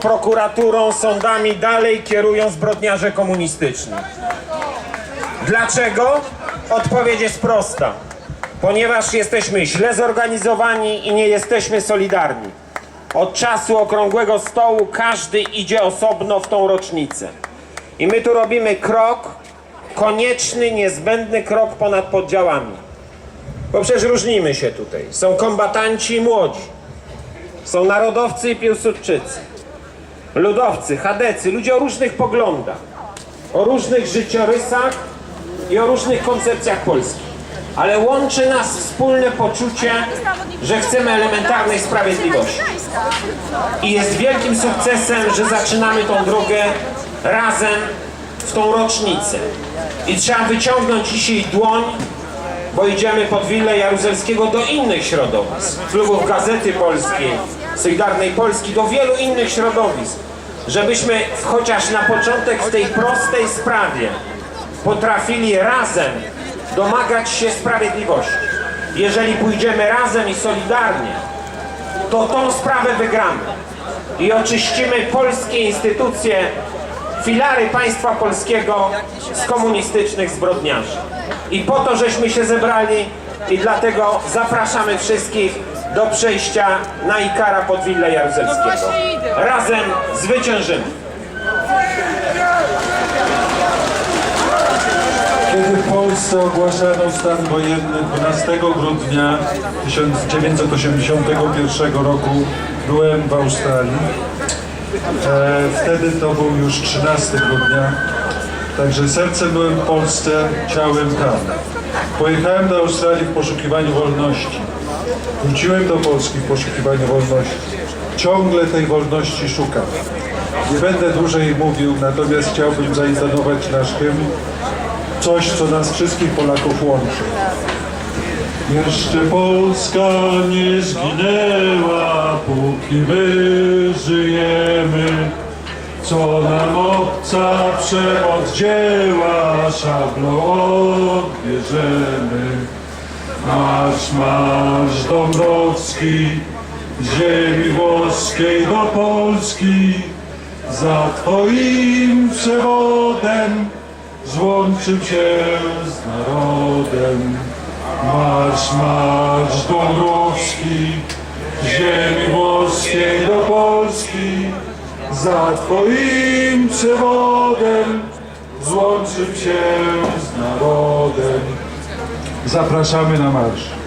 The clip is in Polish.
prokuraturą, sądami dalej kierują zbrodniarze komunistyczni. Dlaczego? Odpowiedź jest prosta. Ponieważ jesteśmy źle zorganizowani i nie jesteśmy solidarni. Od czasu okrągłego stołu każdy idzie osobno w tą rocznicę. I my tu robimy krok, konieczny, niezbędny krok ponad podziałami. Bo przecież różnimy się tutaj. Są kombatanci i młodzi. Są narodowcy i piłsudczycy. Ludowcy, chadecy, ludzie o różnych poglądach. O różnych życiorysach i o różnych koncepcjach Polski. Ale łączy nas wspólne poczucie, że chcemy elementarnej sprawiedliwości. I jest wielkim sukcesem, że zaczynamy tą drogę razem w tą rocznicę. I trzeba wyciągnąć dzisiaj dłoń, bo idziemy pod willę Jaruzelskiego do innych środowisk, klubów Gazety Polskiej, Solidarnej Polski, do wielu innych środowisk, żebyśmy chociaż na początek w tej prostej sprawie potrafili razem domagać się sprawiedliwości. Jeżeli pójdziemy razem i solidarnie, to tą sprawę wygramy i oczyścimy polskie instytucje, filary państwa polskiego z komunistycznych zbrodniarzy. I po to żeśmy się zebrali i dlatego zapraszamy wszystkich do przejścia na Ikara pod Willę Jaruzelskiego. Razem zwyciężymy. Kiedy w Polsce ogłaszano stan wojenny 12 grudnia 1981 roku byłem w Australii. E, wtedy to był już 13 grudnia. Także sercem byłem w Polsce, ciałem tam. Pojechałem do Australii w poszukiwaniu wolności. Wróciłem do Polski w poszukiwaniu wolności. Ciągle tej wolności szukam. Nie będę dłużej mówił, natomiast chciałbym zaintonować nasz hymn coś, co nas wszystkich Polaków łączy. Jeszcze Polska nie zginęła, póki my żyjemy. Co nam obca przemoc dzieła, szablą odbierzemy. Marsz, marsz Dąbrowski, ziemi włoskiej do Polski, za Twoim przewodem złączył się z narodem. Marsz, marsz Dąbrowski, ziemi włoskiej do Polski, za Twoim przewodem złączył się z narodem. Zapraszamy na marsz.